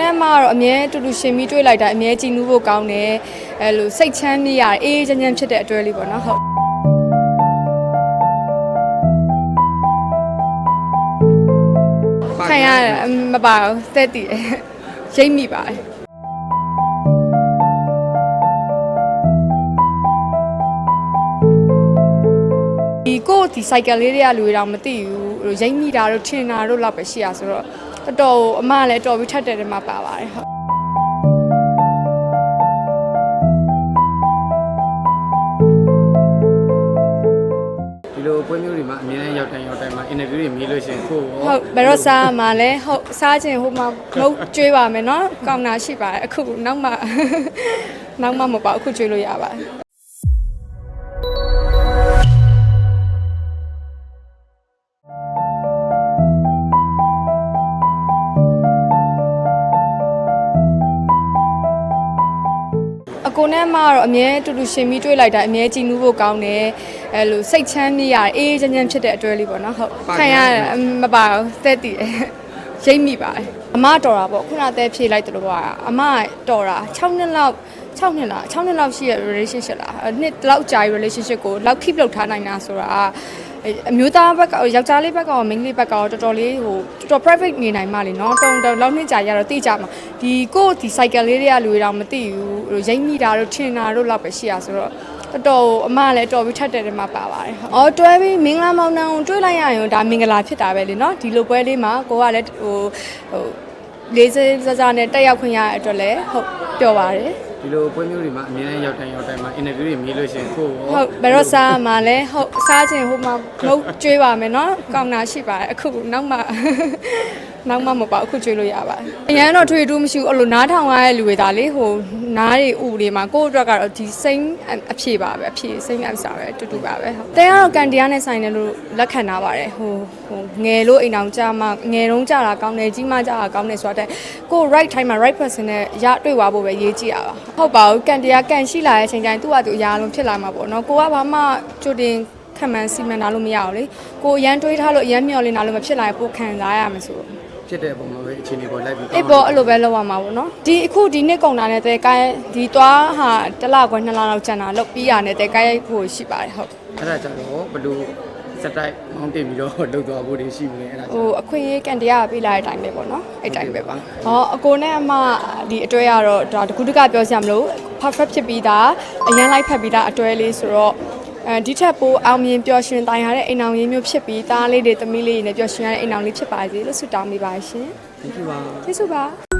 နဲ့မှတော့အမြဲတူတူရှင်ပြီးတွေ့လိုက်တာအမြဲကြည်နူးဖို့ကောင်းတယ်အဲလိုစိတ်ချမ်းမြေ့ရအေးအေးချမ်းချမ်းဖြစ်တဲ့အတွဲလေးပေါ့နော်ဟုတ်ခံရတယ်အမမပါဘူးသက်တည်တယ်ရိတ်မိပါတယ်ဒီကိုဒီ cycle လေးတွေကလူတွေတော့မသိဘူးဟိုရိမ့်မိတာတို့ထင်တာတို့လောက်ပဲရှိရဆိုတော့ တော်တော်အမလည်းတော်ပြီးထက်တယ်တယ်မှာပါပါတယ်ဟုတ်ဒီလိုပွဲမျိုးတွေမှာအများကြီးရောက်တိုင်းရောက်တိုင်းမှာအင်တာဗျူးတွေမြည်လို့ရှိရင်ကိုယ်ရောဟုတ်ဘယ်တော့စားမှာလဲဟုတ်စားခြင်းဟိုမှာနှုတ်ကျွေးပါမယ်နော်ကောင်းတာရှိပါတယ်အခုနောက်မှနောက်မှမပေါ့အခုကျွေးလို့ရပါတယ် ကိုနဲ့မှတော့အမြဲတူတူရှင်ပြီးတွေ့လိုက်တာအမြဲကြည်နူးဖို့ကောင်းတယ်အဲလိုစိတ်ချမ်းမြေ့ရအေးအေးချမ်းချမ်းဖြစ်တဲ့အတွဲလေးပေါ့နော်ဟုတ်ခံရတယ်အမမပါဘူးသက်တည်တယ်ရိမ့်မိပါတယ်အမတော်တာပေါ့ခုနအသက်ဖြေလိုက်တယ်လို့ကအမတော်တာ6နှစ်လောက်6နှစ်လား6နှစ်လောက်ရှိရ relationship လားအဲ့နှစ်လောက်ကြာ relationship ကိုလောက် keep လုပ်ထားနိုင်တာဆိုတာ အဲ့အမျိုးသားဘက်ကယောက်ျားလေးဘက်ကရောမိန်းကလေးဘက်ကရောတော်တော်လေးဟိုတော်တော် private နေနိုင်မှလေနော်တော်တော်လောက်နှစ်ကြာရတော့သိကြမှာဒီကိုယ့်ဒီ cycle လေးတွေကလူတွေတော့မသိဘူးဟိုရိမ့်မိတာတို့ထင်တာတို့လောက်ပဲရှိရဆိုတော့တော်တော်အမလည်းတော်ပြီးထက်တယ်တယ်မှာပါပါတယ်။အော်တွဲပြီးမင်္ဂလာမောင်နှံကိုတွေးလိုက်ရရင်ဒါမင်္ဂလာဖြစ်တာပဲလေနော်ဒီလိုပွဲလေးမှာကိုကလည်းဟိုဟိုလေးစစစနဲ့တက်ရောက်ခွင့်ရတဲ့အတွက်လည်းဟုတ်ပျော်ပါတယ်။ ဒီလိုပွဲမျိုးတွေမှာအများကြီးရောက်တိုင်းရောက်တိုင်းမှာအင်တာဗျူးတွေမြည်လို့ရှိရင်ကိုယ်ရောဟုတ်ဘယ်တော့စားမှာလဲဟုတ်စားခြင်းဟိုမှာနှုတ်ကျွေးပါမယ်နော်ကောင်းတာရှိပါတယ်အခုနောက်မှနောက်မှမပေါ့အခုကျွေးလို့ရပါတယ်အရန်တော့ထွေတူးမရှိဘူးအဲ့လိုနားထောင်ရတဲ့လူတွေဒါလေဟို နားတွေဥတွေမှာကိုယ့်အတွက်ကတော့ဒီစိမ့်အဖြေပါပဲအဖြေစိမ့်အပ်စာပဲတူတူပါပဲဟုတ်တဲကတော့ကန်တရားနဲ့ဆိုင်တယ်လို့လက်ခံထားပါတယ်ဟိုဟိုငယ်လို့အိမ်အောင်ကြမှာငယ်တုန်းကြတာကောင်းတယ်ကြီးမှကြတာကောင်းတယ်ဆိုတော့ကိုယ် right time မှာ right person နဲ့ရတွေ့သွားဖို့ပဲရေးကြည့်ရပါဟုတ်ပါဘူးကန်တရားကန်ရှိလာတဲ့အချိန်တိုင်းသူ့ဟာသူအရာလုံးဖြစ်လာမှာပေါ့နော်ကိုကဘာမှကြိုတင်ခံမှန်းစီမံတာလို့မရဘူးလေကိုအရန်တွေးထားလို့အရန်မျောလင်းတာလို့မဖြစ်လာရင်ပိုခံစားရမှာဆိုတော့ ဖြစ်တဲ့အပုံမှာပဲအခြေအနေပေါ်လိုက်ပြီးအေးပေါ့အဲ့လိုပဲလုပ်ရမှာပေါ့နော်ဒီအခုဒီနှစ်ကုန်တာနဲ့တဲကိုင်းဒီသွားဟာတစ်လခွဲနှစ်လလောက်ကျန်တာလောက်ပြီးရနဲ့တဲကိုင်းရိုက်ဖို့ရှိပါတယ်ဟုတ်အဲ့ဒါကြောင့်တော့ဘလို့စက်တိုက်မောင်းတင်ပြီးတော့လှုပ်သွားဖို့တွေရှိဘူးလေအဲ့ဒါကြောင့်ဟိုအခွင့်အရေးကန်တရားပေးလာတဲ့အတိုင်းပဲပေါ့နော်အဲ့တိုင်းပဲပါဟောအကိုနဲ့အမဒီအတွဲကတော့ဒါတကူတကပြောစရာမလို perfect ဖြစ်ပြီးသားအရန်လိုက်ဖက်ပြီးသားအတွဲလေးဆိုတော့ အဲဒီထက်ပိုအောင်မြင်ပျော်ရွှင်တိုင်ရတဲ့အိမ်အောင်ရင်းမျိုးဖြစ်ပြီးသားလေးတွေသမီးလေးတွေနဲ့ပျော်ရွှင်ရတဲ့အိမ်အောင်လေးဖြစ်ပါစေလို့ဆုတောင်းပေးပါရှင် Thank you ပါကျေးဇူးပါ